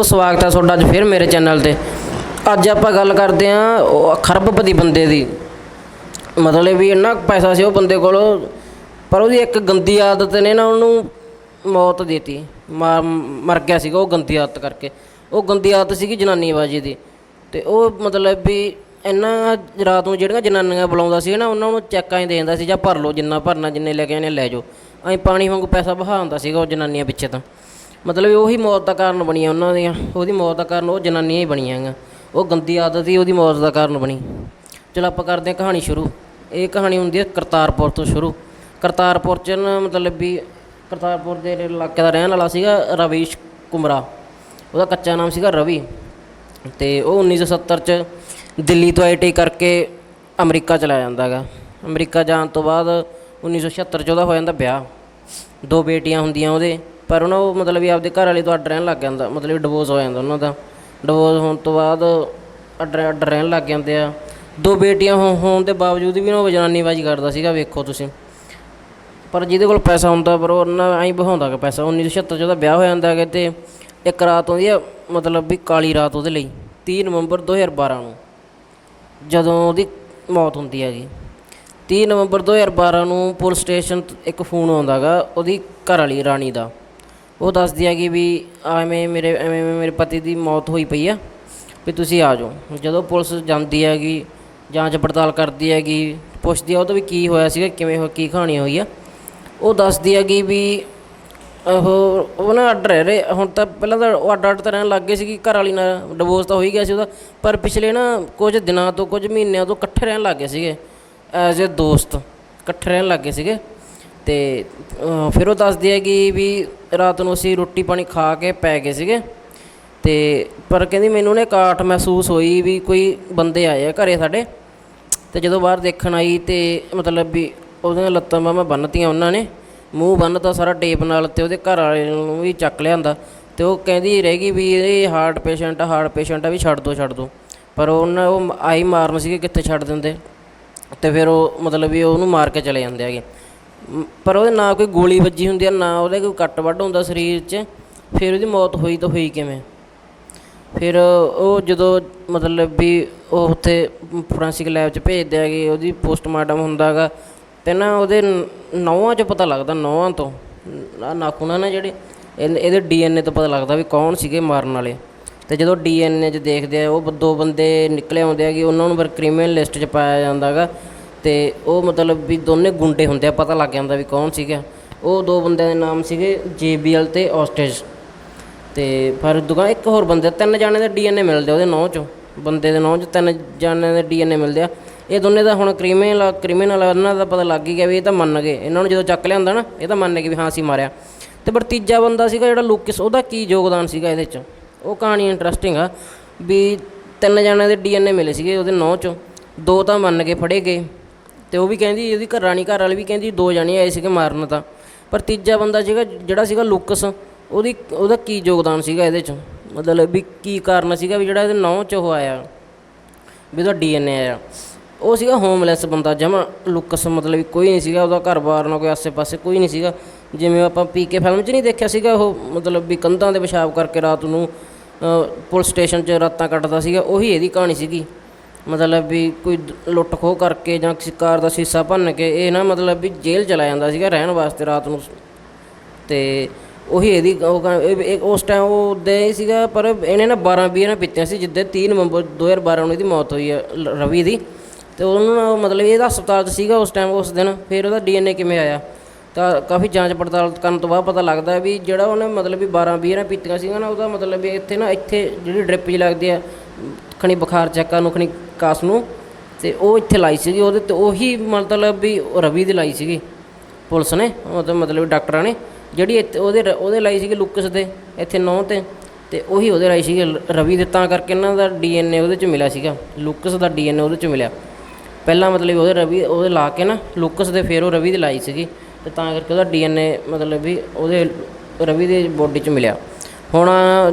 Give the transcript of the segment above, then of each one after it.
ਦੋਸਤੋ, ਸਵਾਗਤ ਹੈ ਤੁਹਾਡਾ ਅੱਜ ਫਿਰ ਮੇਰੇ ਚੈਨਲ ਤੇ। ਅੱਜ ਆਪਾਂ ਗੱਲ ਕਰਦੇ ਆਂ ਖਰਬਪਤੀ ਬੰਦੇ ਦੀ। ਮਤਲਬ ਵੀ ਇੰਨਾ ਪੈਸਾ ਸੀ ਉਹ ਬੰਦੇ ਕੋਲ, ਪਰ ਉਹਦੀ ਇੱਕ ਗੰਦੀ ਆਦਤ ਨੇ ਨਾ ਉਹਨੂੰ ਮੌਤ ਦੇਤੀ। ਮਰ ਗਿਆ ਸੀਗਾ ਉਹ ਗੰਦੀ ਆਦਤ ਕਰਕੇ। ਉਹ ਗੰਦੀ ਆਦਤ ਸੀਗੀ ਜਨਾਨੀਬਾਜੀ ਦੀ। ਤੇ ਉਹ ਮਤਲਬ ਵੀ ਇੰਨਾ ਰਾਤ ਨੂੰ ਜਿਹੜੀਆਂ ਜਨਾਨੀਆਂ ਬੁਲਾਉਂਦਾ ਸੀ ਨਾ, ਉਹਨਾਂ ਨੂੰ ਚੈੱਕਾਂ ਹੀ ਦੇ ਦਿੰਦਾ ਸੀ, ਜਾਂ ਭਰ ਲਓ, ਜਿੰਨਾ ਭਰਨਾ, ਜਿੰਨੇ ਲੈ ਕੇ ਆਣੇ ਲੈ ਜਾਓ। ਐਂ ਪਾਣੀ ਵਾਂਗੂ ਪੈਸਾ ਬਹਾ ਹੁੰਦਾ ਸੀਗਾ ਉਹ ਜਨਾਨੀਆਂ ਪਿੱਛੇ ਤਾਂ। ਮਤਲਬ ਉਹੀ ਮੌਤ ਦਾ ਕਾਰਨ ਬਣੀਆਂ ਉਹਨਾਂ ਦੀਆਂ, ਉਹਦੀ ਮੌਤ ਦਾ ਕਾਰਨ ਉਹ ਜਨਾਨੀਆਂ ਹੀ ਬਣੀਆਂ ਹੈਗੀਆਂ। ਉਹ ਗੰਦੀ ਆਦਤ ਹੀ ਉਹਦੀ ਮੌਤ ਦਾ ਕਾਰਨ ਬਣੀ। ਚਲੋ ਆਪਾਂ ਕਰਦੇ ਹਾਂ ਕਹਾਣੀ ਸ਼ੁਰੂ। ਇਹ ਕਹਾਣੀ ਹੁੰਦੀ ਹੈ ਕਰਤਾਰਪੁਰ ਤੋਂ ਸ਼ੁਰੂ। ਕਰਤਾਰਪੁਰ ਚ ਨਾ ਮਤਲਬ ਵੀ ਕਰਤਾਰਪੁਰ ਦੇ ਇਲਾਕੇ ਦਾ ਰਹਿਣ ਵਾਲਾ ਸੀਗਾ ਰਵੀਸ਼ ਕੁਮਰਾ। ਉਹਦਾ ਕੱਚਾ ਨਾਮ ਸੀਗਾ ਰਵੀ। ਤੇ ਉਹ 1970 ਚ ਦਿੱਲੀ ਤੋਂ ਆਈਟੀ ਕਰਕੇ ਅਮਰੀਕਾ ਚਲਾ ਜਾਂਦਾ ਹੈਗਾ। ਅਮਰੀਕਾ ਜਾਣ ਤੋਂ ਬਾਅਦ 1976 ਚ ਉਹਦਾ ਹੋ ਜਾਂਦਾ ਵਿਆਹ। ਦੋ ਬੇਟੀਆਂ ਹੁੰਦੀਆਂ ਉਹਦੇ। ਪਰ ਉਹਨਾਂ ਉਹ ਮਤਲਬ ਵੀ ਆਪਦੇ ਘਰ ਵਾਲੇ ਤੋਂ ਅੱਡ ਰਹਿਣ ਲੱਗ ਜਾਂਦਾ, ਮਤਲਬ ਡਿਵੋਰਸ ਹੋ ਜਾਂਦਾ ਉਹਨਾਂ ਦਾ। ਡਿਵੋਰਸ ਹੋਣ ਤੋਂ ਬਾਅਦ ਅੱਡ ਅੱਡ ਰਹਿਣ ਲੱਗ ਜਾਂਦੇ ਆ। ਦੋ ਬੇਟੀਆਂ ਹੋ- ਹੋਣ ਦੇ ਬਾਵਜੂਦ ਵੀ ਉਹ ਜਨਾਨੀਬਾਜੀ ਕਰਦਾ ਸੀਗਾ, ਵੇਖੋ ਤੁਸੀਂ। ਪਰ ਜਿਹਦੇ ਕੋਲ ਪੈਸਾ ਹੁੰਦਾ, ਪਰ ਉਹ ਉਹਨਾਂ ਐਂ ਬਹਾਉਂਦਾ ਕਿ ਪੈਸਾ 1976 ਚ ਉਹਦਾ ਵਿਆਹ ਹੋ ਜਾਂਦਾ ਹੈਗਾ ਤੇ ਇੱਕ ਰਾਤ ਆਉਂਦੀ ਆ, ਮਤਲਬ ਵੀ ਕਾਲੀ ਰਾਤ ਉਹਦੇ ਲਈ 30 ਨਵੰਬਰ 2012 ਨੂੰ, ਜਦੋਂ ਉਹਦੀ ਮੌਤ ਹੁੰਦੀ ਹੈਗੀ। 30 ਨਵੰਬਰ 2012 ਨੂੰ ਪੁਲਿਸ ਸਟੇਸ਼ਨ ਇੱਕ ਫੋਨ ਆਉਂਦਾਗਾ ਉਹਦੀ ਘਰ ਵਾਲੀ ਰਾਣੀ ਦਾ। ਉਹ ਦੱਸਦੀ ਹੈਗੀ ਵੀ ਐਵੇਂ ਮੇਰੇ ਐਵੇਂ ਮੇਰੇ ਪਤੀ ਦੀ ਮੌਤ ਹੋਈ ਪਈ ਆ, ਵੀ ਤੁਸੀਂ ਆ ਜਾਓ। ਜਦੋਂ ਪੁਲਿਸ ਜਾਂਦੀ ਹੈਗੀ, ਜਾਂਚ ਪੜਤਾਲ ਕਰਦੀ ਹੈਗੀ, ਪੁੱਛਦੀ ਆ ਉਹ ਤੋਂ ਵੀ ਕੀ ਹੋਇਆ ਸੀਗਾ, ਕਿਵੇਂ ਹੋ, ਕੀ ਕਹਾਣੀ ਹੋਈ ਆ ਉਹ ਦੱਸਦੀ ਹੈਗੀ ਵੀ ਉਹ ਉਹ ਨਾ ਅੱਡ ਰਹਿ ਰਹੇ, ਹੁਣ ਤਾਂ ਪਹਿਲਾਂ ਤਾਂ ਉਹ ਅੱਡ ਅੱਡ ਤਾਂ ਰਹਿਣ ਲੱਗ ਗਏ ਸੀਗੀ ਘਰ ਵਾਲੀ ਨਾਲ ਡਿਵੋਰਸ ਤਾਂ ਹੋ ਹੀ ਗਿਆ ਸੀ ਉਹਦਾ, ਪਰ ਪਿਛਲੇ ਨਾ ਕੁਝ ਦਿਨਾਂ ਤੋਂ, ਕੁਝ ਮਹੀਨਿਆਂ ਤੋਂ ਇਕੱਠੇ ਰਹਿਣ ਲੱਗ ਗਏ ਸੀਗੇ ਐਜ਼ ਅ ਦੋਸਤ, ਇਕੱਠੇ ਰਹਿਣ ਲੱਗ ਗਏ ਸੀਗੇ। ਅਤੇ ਫਿਰ ਉਹ ਦੱਸਦੀ ਹੈਗੀ ਵੀ ਰਾਤ ਨੂੰ ਅਸੀਂ ਰੋਟੀ ਪਾਣੀ ਖਾ ਕੇ ਪੈ ਗਏ ਸੀਗੇ। ਅਤੇ ਪਰ ਕਹਿੰਦੀ ਮੈਨੂੰ ਨੇ ਕਾਠ ਮਹਿਸੂਸ ਹੋਈ ਵੀ ਕੋਈ ਬੰਦੇ ਆਏ ਆ ਘਰੇ ਸਾਡੇ। ਅਤੇ ਜਦੋਂ ਬਾਹਰ ਦੇਖਣ ਆਈ ਤੇ ਮਤਲਬ ਵੀ ਉਹਦੀਆਂ ਲੱਤਾਂ ਬਾਹਾਂ ਬੰਨਤੀਆਂ ਉਹਨਾਂ ਨੇ। ਮੂੰਹ ਬੰਨਤਾ ਸਾਰਾ ਟੇਪ ਨਾਲ ਤੇ ਉਹਦੇ ਘਰ ਵਾਲੇ ਨੂੰ ਵੀ ਚੱਕ ਲਿਆਂਦਾ। ਤੇ ਉਹ ਕਹਿੰਦੀ ਰਹਿ ਗਈ ਵੀ ਇਹ ਹਾਰਟ ਪੇਸ਼ੈਂਟ ਆ, ਹਾਰਟ ਪੇਸ਼ੈਂਟ ਆ ਵੀ ਛੱਡ ਦੋ ਛੱਡ ਦੋ। ਪਰ ਉਹਨਾਂ, ਉਹ ਆਈ ਮਾਰਨ ਸੀਗੇ ਕਿੱਥੇ ਛੱਡ ਦਿੰਦੇ। ਤੇ ਫਿਰ ਉਹ ਮਤਲਬ ਵੀ ਉਹਨੂੰ ਮਾਰ ਕੇ ਚਲੇ ਜਾਂਦੇ ਹੈਗੇ। ਪਰ ਉਹਦੇ ਨਾ ਕੋਈ ਗੋਲੀ ਵੱਜੀ ਹੁੰਦੀ ਆ, ਨਾ ਉਹਦੇ ਕੋਈ ਕੱਟ ਵੱਢ ਹੁੰਦਾ ਸਰੀਰ 'ਚ, ਫਿਰ ਉਹਦੀ ਮੌਤ ਹੋਈ ਤਾਂ ਹੋਈ ਕਿਵੇਂ? ਫਿਰ ਉਹ ਜਦੋਂ ਮਤਲਬ ਵੀ ਉਹ ਉੱਥੇ ਫੋਰੈਂਸਿਕ ਲੈਬ 'ਚ ਭੇਜਦੇ ਹੈਗੇ, ਉਹਦੀ ਪੋਸਟਮਾਰਟਮ ਹੁੰਦਾਗਾ ਤੇ ਨਾ ਉਹਦੇ ਨੌਵਾਂ 'ਚ ਪਤਾ ਲੱਗਦਾ ਨੌਵਾਂ ਤੋਂ ਆ ਨਾ ਜਿਹੜੇ, ਇਹਨ- ਇਹਦੇ ਡੀਐਨਏ ਤੋਂ ਪਤਾ ਲੱਗਦਾ ਵੀ ਕੌਣ ਸੀਗੇ ਮਾਰਨ ਵਾਲੇ। ਤੇ ਜਦੋਂ ਡੀਐਨਏ 'ਚ ਦੇਖਦੇ ਆ, ਉਹ ਦੋ ਬੰਦੇ ਨਿਕਲੇ ਆਉਂਦੇ ਆ ਹੈਗੇ, ਉਹਨਾਂ ਨੂੰ ਫਿਰ ਕ੍ਰਿਮੀਨਲ ਲਿਸਟ 'ਚ ਪਾਇਆ ਜਾਂਦਾਗਾ ਅਤੇ ਉਹ ਮਤਲਬ ਵੀ ਦੋਨੇ ਗੁੰਡੇ ਹੁੰਦੇ ਆ, ਪਤਾ ਲੱਗ ਜਾਂਦਾ ਵੀ ਕੌਣ ਸੀਗਾ। ਉਹ ਦੋ ਬੰਦਿਆਂ ਦੇ ਨਾਮ ਸੀਗੇ ਜੇ ਬੀ ਜੇਬੀਐਲ ਅਤੇ ਆਸਟੇਜ ਅਤੇ ਪਰ ਦੁਕਾਨ ਇੱਕ ਹੋਰ ਬੰਦੇ ਤਿੰਨ ਜਾਣੇ ਦੇ ਡੀ ਐੱਨ ਏ ਮਿਲਦੇ ਉਹਦੇ ਨਾਂ ਚੋਂ। ਬੰਦੇ ਦੇ ਨਾਂ 'ਚ ਤਿੰਨ ਜਾਣਿਆਂ ਦੇ ਡੀ ਐੱਨ ਏ ਮਿਲਦੇ ਆ। ਇਹ ਦੋਨੇ ਦਾ ਹੁਣ ਕ੍ਰਿਮੀਨਲ ਕ੍ਰਿਮੀਨਲ ਇਹਨਾਂ ਦਾ ਪਤਾ ਲੱਗ ਹੀ ਗਿਆ ਵੀ ਇਹ ਤਾਂ ਮੰਨ ਗਏ। ਇਹਨਾਂ ਨੂੰ ਜਦੋਂ ਚੱਕ ਲਿਆਂਦਾ ਨਾ, ਇਹ ਤਾਂ ਮੰਨ ਗਏ ਵੀ ਹਾਂ ਅਸੀਂ ਮਾਰਿਆ। ਤੇ ਪਰ ਤੀਜਾ ਬੰਦਾ ਸੀਗਾ ਜਿਹੜਾ ਲੂਕਿਸ, ਉਹਦਾ ਕੀ ਯੋਗਦਾਨ ਸੀਗਾ ਇਹਦੇ 'ਚ? ਉਹ ਕਹਾਣੀ ਇੰਟਰਸਟਿੰਗ ਆ ਵੀ ਤਿੰਨ ਜਣਿਆਂ ਦੇ ਡੀਐਨਏ ਮਿਲੇ ਸੀਗੇ ਉਹਦੇ ਨਾਂ ਚੋਂ। ਦੋ ਤਾਂ ਮੰਨ ਕੇ ਫੜੇ ਗਏ। ਤੇ ਉਹ ਵੀ ਕਹਿੰਦੀ, ਉਹਦੀ ਘਰ ਰਾਣੀ ਘਰ ਵਾਲੀ ਵੀ ਕਹਿੰਦੀ, ਦੋ ਜਾਣੇ ਆਏ ਸੀਗੇ ਮਾਰਨ ਤਾਂ। ਪਰ ਤੀਜਾ ਬੰਦਾ ਸੀਗਾ, ਜਿਹੜਾ ਸੀਗਾ ਲੂਕਸ, ਉਹਦੀ, ਉਹਦਾ ਕੀ ਯੋਗਦਾਨ ਸੀਗਾ ਇਹਦੇ 'ਚ? ਮਤਲਬ ਵੀ ਕੀ ਕਾਰਨ ਸੀਗਾ ਵੀ ਜਿਹੜਾ ਇਹਦੇ ਨਾਂ 'ਚ ਉਹ ਆਇਆ, ਵੀ ਉਹਦਾ ਡੀਐਨਏ ਆਇਆ। ਉਹ ਸੀਗਾ ਹੋਮਲੈਸ ਬੰਦਾ, ਜਮਾ ਲੁਕਸ ਮਤਲਬ ਵੀ ਕੋਈ ਨਹੀਂ ਸੀਗਾ, ਉਹਦਾ ਘਰ-ਬਾਰ ਨਾ ਕੋਈ ਆਸੇ-ਪਾਸੇ ਕੋਈ ਨਹੀਂ ਸੀਗਾ। ਜਿਵੇਂ ਆਪਾਂ ਪੀਕੇ ਫਿਲਮ 'ਚ ਨਹੀਂ ਦੇਖਿਆ ਸੀਗਾ ਉਹ, ਮਤਲਬ ਵੀ ਕੰਧਾਂ ਦੇ ਪਿਸ਼ਾਬ ਕਰਕੇ ਰਾਤ ਨੂੰ ਪੁਲਿਸ ਸਟੇਸ਼ਨ 'ਚ ਰਾਤਾਂ ਕੱਟਦਾ ਸੀਗਾ, ਉਹੀ ਇਹਦੀ ਕਹਾਣੀ ਸੀਗੀ। ਮਤਲਬ ਵੀ ਕੋਈ ਲੁੱਟ ਖੋਹ ਕਰਕੇ ਜਾਂ ਕਿਸੇ ਕਾਰ ਦਾ ਸ਼ੀਸ਼ਾ ਭੰਨ ਕੇ, ਇਹ ਨਾ ਮਤਲਬ ਵੀ ਜੇਲ੍ਹ ਚਲਾ ਜਾਂਦਾ ਸੀਗਾ ਰਹਿਣ ਵਾਸਤੇ ਰਾਤ ਨੂੰ। ਤੇ ਉਹੀ ਇਹਦੀ ਉਸ ਟਾਈਮ ਉਹ ਉਦਾਂ ਹੀ ਸੀਗਾ, ਪਰ ਇਹਨੇ ਨਾ 12 20 ਨਾ ਪੀਤੀਆਂ ਸੀ, ਜਿੱਦਾਂ 30 ਨਵੰਬਰ 2012 ਨੂੰ ਇਹਦੀ ਮੌਤ ਹੋਈ ਹੈ ਰਵੀ ਦੀ। ਤੇ ਉਹਨੂੰ ਨਾ ਮਤਲਬ ਇਹਦਾ ਹਸਪਤਾਲ 'ਚ ਸੀਗਾ ਉਸ ਟਾਈਮ ਉਸ ਦਿਨ। ਫਿਰ ਉਹਦਾ ਡੀਐਨਏ ਕਿਵੇਂ ਆਇਆ? ਤਾਂ ਕਾਫੀ ਜਾਂਚ ਪੜਤਾਲ ਕਰਨ ਤੋਂ ਬਾਅਦ ਪਤਾ ਲੱਗਦਾ ਵੀ ਜਿਹੜਾ ਉਹਨੇ ਮਤਲਬ ਵੀ 12 20 ਨਾ ਪੀਤੀਆਂ ਸੀਗਾ ਨਾ, ਉਹਦਾ ਮਤਲਬ ਵੀ ਇੱਥੇ ਨਾ, ਇੱਥੇ ਜਿਹੜੀ ਡ੍ਰਿਪ ਜੀ ਲੱਗਦੀ ਆ, ਖਣੀ ਬੁਖਾਰ ਚੈੱਕਾਂ ਨੂੰ, ਖਣੀ ਕਾਸ ਨੂੰ ਤੇ ਉਹ ਇੱਥੇ ਲਾਈ ਸੀਗੀ ਉਹਦੇ ਤੇ ਉਹੀ ਮਤਲਬ ਵੀ ਰਵੀ ਦੀ ਲਾਈ ਸੀਗੀ ਪੁਲਿਸ ਨੇ ਉਹਦਾ ਮਤਲਬ ਡਾਕਟਰਾਂ ਨੇ, ਜਿਹੜੀ ਇੱਥੇ ਉਹਦੇ ਰ- ਉਹਦੇ ਲਾਈ ਸੀਗੀ ਲੁਕਸ ਦੇ, ਇੱਥੇ ਨੌ ਤੇ ਤੇ ਉਹੀ ਉਹਦੇ ਲਾਈ ਸੀਗੀ ਲ- ਰਵੀ ਦੇ, ਤਾਂ ਕਰਕੇ ਇਹਨਾਂ ਦਾ ਡੀਐਨਏ ਉਹਦੇ ਚ ਮਿਲਿਆ ਸੀਗਾ, ਲੁਕਸ ਦਾ ਡੀਐਨਏ ਉਹਦੇ ਚ ਮਿਲਿਆ। ਪਹਿਲਾਂ ਮਤਲਬ ਉਹਦੇ ਰਵੀ, ਉਹਦੇ ਲਾ ਕੇ ਨਾ ਲੁਕਸ ਦੇ ਫਿਰ ਉਹ ਰਵੀ ਦੀ ਲਾਈ ਸੀਗੀ, ਤੇ ਤਾਂ ਕਰਕੇ ਉਹਦਾ ਡੀਐਨਏ ਮਤਲਬ ਵੀ ਉਹਦੇ ਰਵੀ ਦੇ ਬੋਡੀ ਚ ਮਿਲਿਆ। ਹੁਣ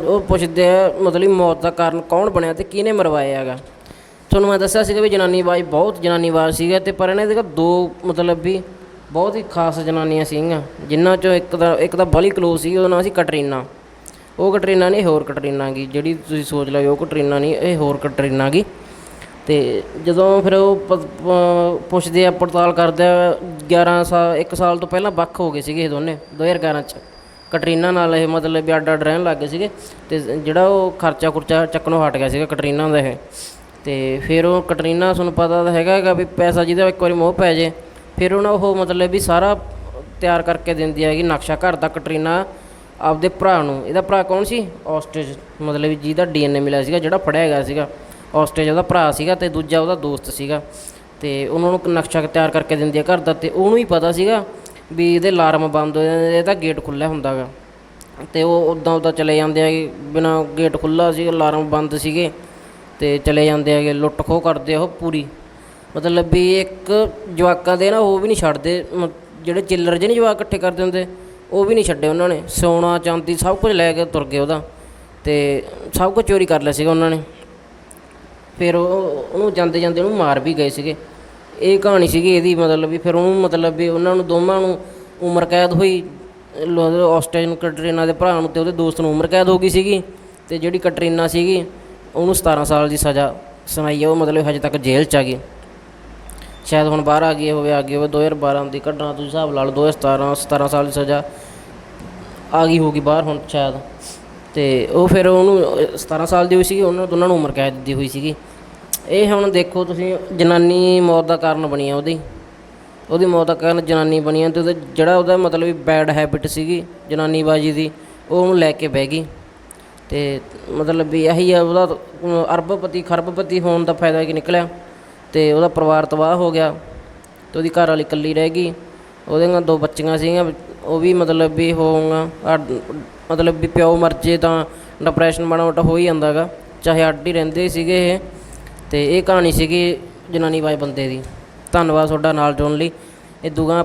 ਉਹ ਪੁੱਛਦੇ ਆ ਮਤਲਬ ਮੌਤ ਦਾ ਕਾਰਨ ਕੌਣ ਬਣਿਆ ਤੇ ਕਿਹਨੇ ਮਰਵਾਇਆ ਹੈਗਾ? ਤੁਹਾਨੂੰ ਮੈਂ ਦੱਸਿਆ ਸੀਗਾ ਵੀ ਜਨਾਨੀ ਜਨਾਨੀਵਾਜ ਬਹੁਤ ਜਨਾਨੀ ਜਨਾਨੀਵਾਜ ਸੀਗਾ ਤੇ ਪਰ ਇਹਨਾਂ ਦੇ ਦੋ ਮਤਲਬ ਵੀ ਬਹੁਤ ਹੀ ਖਾਸ ਜਨਾਨੀਆਂ ਸੀਗੀਆਂ, ਜਿਨ੍ਹਾਂ ਚੋਂ ਇੱਕ ਦਾ ਇੱਕ ਦਾ ਬਲੀ ਕਲੋਜ਼ ਸੀ ਉਹਦਾ ਨਾਂ ਸੀ ਕਟਰੀਨਾ। ਉਹ ਕਟਰੀਨਾ ਨਹੀਂ, ਹੋਰ ਕਟਰੀਨਾ ਗਈ ਜਿਹੜੀ ਤੁਸੀਂ ਸੋਚ ਲਓ ਉਹ ਕਟਰੀਨਾ ਨਹੀਂ, ਇਹ ਹੋਰ ਕਟਰੀਨਾ ਗਈ ਤੇ ਜਦੋਂ ਫਿਰ ਉਹ ਪ- ਪੁੱਛਦੇ ਆ, ਪੜਤਾਲ ਕਰਦੇ ਆ 11 ਸਾਲ 1 ਸਾਲ ਤੋਂ ਪਹਿਲਾਂ ਵੱਖ ਹੋ ਗਏ ਸੀਗੇ ਇਹ ਦੋਨੇ 2011 ਚ। ਕਟਰੀਨਾ ਨਾਲ ਇਹ ਮਤਲਬ ਵੀ ਅੱਡ ਅੱਡ ਰਹਿਣ ਲੱਗ ਗਏ ਸੀਗੇ, ਤੇ ਜਿਹੜਾ ਉਹ ਖਰਚਾ ਖੁਰਚਾ ਚੱਕਣੋਂ ਹਟ ਗਿਆ ਸੀਗਾ ਕਟਰੀਨਾ ਦਾ ਇਹ। ਤੇ ਫਿਰ ਉਹ ਕਟਰੀਨਾ ਤੁਹਾਨੂੰ ਪਤਾ ਤਾਂ ਹੈਗਾ ਹੈਗਾ ਵੀ ਪੈਸਾ ਜਿਹਦਾ ਇੱਕ ਵਾਰੀ ਮੋਹ ਪੈ ਜੇ, ਫਿਰ ਉਹਨਾਂ ਉਹ ਮਤਲਬ ਵੀ ਸਾਰਾ ਤਿਆਰ ਕਰਕੇ ਦਿੰਦੀ ਹੈਗੀ ਨਕਸ਼ਾ ਘਰ ਦਾ ਕਟਰੀਨਾ ਆਪਦੇ ਭਰਾ ਨੂੰ। ਇਹਦਾ ਭਰਾ ਕੌਣ ਸੀ? ਆਸਟ੍ਰੇਜ, ਮਤਲਬ ਵੀ ਜਿਹਦਾ ਡੀਐਨਏ ਮਿਲਿਆ ਸੀਗਾ, ਜਿਹੜਾ ਫੜਿਆ ਹੈਗਾ ਸੀਗਾ। ਆਸਟ੍ਰੇਜ ਉਹਦਾ ਭਰਾ ਸੀਗਾ ਤੇ ਦੂਜਾ ਉਹਦਾ ਦੋਸਤ ਸੀਗਾ। ਤੇ ਉਹਨਾਂ ਨੂੰ ਨਕਸ਼ਾ ਤਿਆਰ ਕਰਕੇ ਦਿੰਦੀ ਹੈ ਘਰ ਦਾ ਤੇ ਉਹਨੂੰ ਹੀ ਪਤਾ ਸੀਗਾ ਵੀ ਇਹਦੇ ਅਲਾਰਮ ਬੰਦ ਹੋ ਜਾਂਦੇ ਇਹਦਾ ਗੇਟ ਖੁੱਲ੍ਹਾ ਹੁੰਦਾਗਾ ਤੇ ਉਹ ਉਦਾਂ ਉਦਾਂ ਚਲੇ ਜਾਂਦੇ ਆ ਬਿਨਾ ਗੇਟ ਖੁੱਲ੍ਹਾ ਸੀ ਅਲਾਰਮ ਬੰਦ ਸੀਗੇ। ਤੇ ਚਲੇ ਜਾਂਦੇ ਹੈਗੇ, ਲੁੱਟ ਖੋਹ ਕਰਦੇ ਆ ਉਹ ਪੂਰੀ। ਮਤਲਬ ਵੀ ਇੱਕ ਜਵਾਕਾਂ ਦੇ ਨਾ ਉਹ ਵੀ ਨਹੀਂ ਛੱਡਦੇ, ਮ- ਜਿਹੜੇ ਚਿੱਲਰ ਜਿਹੇ ਨਹੀਂ ਜਵਾਕ ਇਕੱਠੇ ਕਰਦੇ ਹੁੰਦੇ, ਉਹ ਵੀ ਨਹੀਂ ਛੱਡੇ ਉਹਨਾਂ ਨੇ। ਸੋਨਾ, ਚਾਂਦੀ ਸਭ ਕੁਝ ਲੈ ਕੇ ਤੁਰ ਗਏ ਉਹਦਾ। ਤੇ ਸਭ ਕੁਝ ਚੋਰੀ ਕਰ ਲਿਆ ਸੀਗਾ ਉਹਨਾਂ ਨੇ। ਫਿਰ ਉਹ, ਉਹਨੂੰ ਜਾਂਦੇ ਜਾਂਦੇ ਉਹਨੂੰ ਮਾਰ ਵੀ ਗਏ ਸੀਗੇ। ਇਹ ਕਹਾਣੀ ਸੀਗੀ ਇਹਦੀ ਮਤਲਬ ਵੀ, ਫਿਰ ਉਹਨੂੰ ਮਤਲਬ ਵੀ ਉਹਨਾਂ ਨੂੰ ਦੋਵਾਂ ਨੂੰ ਉਮਰ ਕੈਦ ਹੋਈ। ਲੋ- ਕਟਰੀਨਾ ਦੇ ਭਰਾ ਨੂੰ ਤੇ ਉਹਦੇ ਦੋਸਤ ਨੂੰ ਉਮਰ ਕੈਦ ਹੋ ਗਈ ਸੀਗੀ। ਤੇ ਜਿਹੜੀ ਕਟਰੀਨਾ ਸੀਗੀ ਉਹਨੂੰ 17 ਸਾਲ ਦੀ ਸਜ਼ਾ ਸੁਣਾਈ ਹੈ ਉਹ ਮਤਲਬ ਹਜੇ ਤੱਕ ਜੇਲ੍ਹ 'ਚ ਆ ਗਈ। ਸ਼ਾਇਦ ਹੁਣ ਬਾਹਰ ਆ ਗਈ ਹੋਵੇ ਆ ਗਈ ਹੋਵੇ 2012 ਦੀ ਘਟਨਾ ਤੁਸੀਂ ਹਿਸਾਬ ਲਾ ਲਓ 2017 17 ਸਾਲ ਦੀ ਸਜ਼ਾ ਆ ਗਈ ਹੋਗੀ ਬਾਹਰ ਹੁਣ ਸ਼ਾਇਦ। ਤੇ ਉਹ ਫਿਰ ਉਹਨੂੰ ਅਹ, 17 ਸਾਲ ਦੀ ਹੋਈ ਸੀਗੀ ਉਹਨਾਂ ਦੋਨਾਂ ਨੂੰ ਉਮਰ ਕੈਦ ਦਿੱਤੀ ਹੋਈ ਸੀਗੀ। ਇਹ ਹੁਣ ਦੇਖੋ ਤੁਸੀਂ ਜਨਾਨੀ ਮੌਤ ਦਾ ਕਾਰਨ ਬਣੀ ਆ ਉਹਦੀ। ਉਹਦੀ ਮੌਤ ਦਾ ਕਾਰਨ ਜਨਾਨੀ ਬਣੀ ਆ ਤੇ ਉਹਦਾ ਜਿਹੜਾ ਉਹਦਾ ਮਤਲਬ ਬੈਡ ਹੈਬਿਟ ਸੀਗੀ ਜਨਾਨੀਬਾਜੀ ਦੀ ਉਹ ਉਹਨੂੰ ਲੈ ਕੇ ਬਹਿ ਗਈ। ਤੇ ਮਤਲਬ ਵੀ ਇਹੀ ਆ, ਉਹਦਾ ਅਰਬਪਤੀ, ਖਰਬਪਤੀ ਹੋਣ ਦਾ ਫਾਇਦਾ ਕੀ ਨਿਕਲਿਆ ਤੇ ਉਹਦਾ ਪਰਿਵਾਰ ਤਬਾਹ ਹੋ ਗਿਆ ਤੇ ਉਹਦੀ ਘਰ ਵਾਲੀ ਇਕੱਲੀ ਰਹਿ ਗਈ। ਉਹਦੇ ਨਾਲ ਦੋ ਬੱਚੀਆਂ ਸੀਗੀਆਂ, ਉਹ ਵੀ ਮਤਲਬ ਵੀ ਹੋਊਗਾ ਮਤਲਬ ਵੀ ਪਿਓ ਮਰ ਜੇ ਤਾਂ ਡਿਪਰੈਸ਼ਨ ਮਾੜਾ ਮੋਟਾ ਹੋ ਹੀ ਜਾਂਦਾਗਾ ਚਾਹੇ ਅੱਡ ਹੀ ਰਹਿੰਦੇ ਸੀਗੇ ਇਹ। ਤੇ ਇਹ ਕਹਾਣੀ ਸੀਗੀ ਜਨਾਨੀ ਬਾਈ ਬੰਦੇ ਦੀ। ਧੰਨਵਾਦ ਤੁਹਾਡਾ ਨਾਲ ਜੁੜਨ ਲਈ। ਇਹ ਦੂਗਾ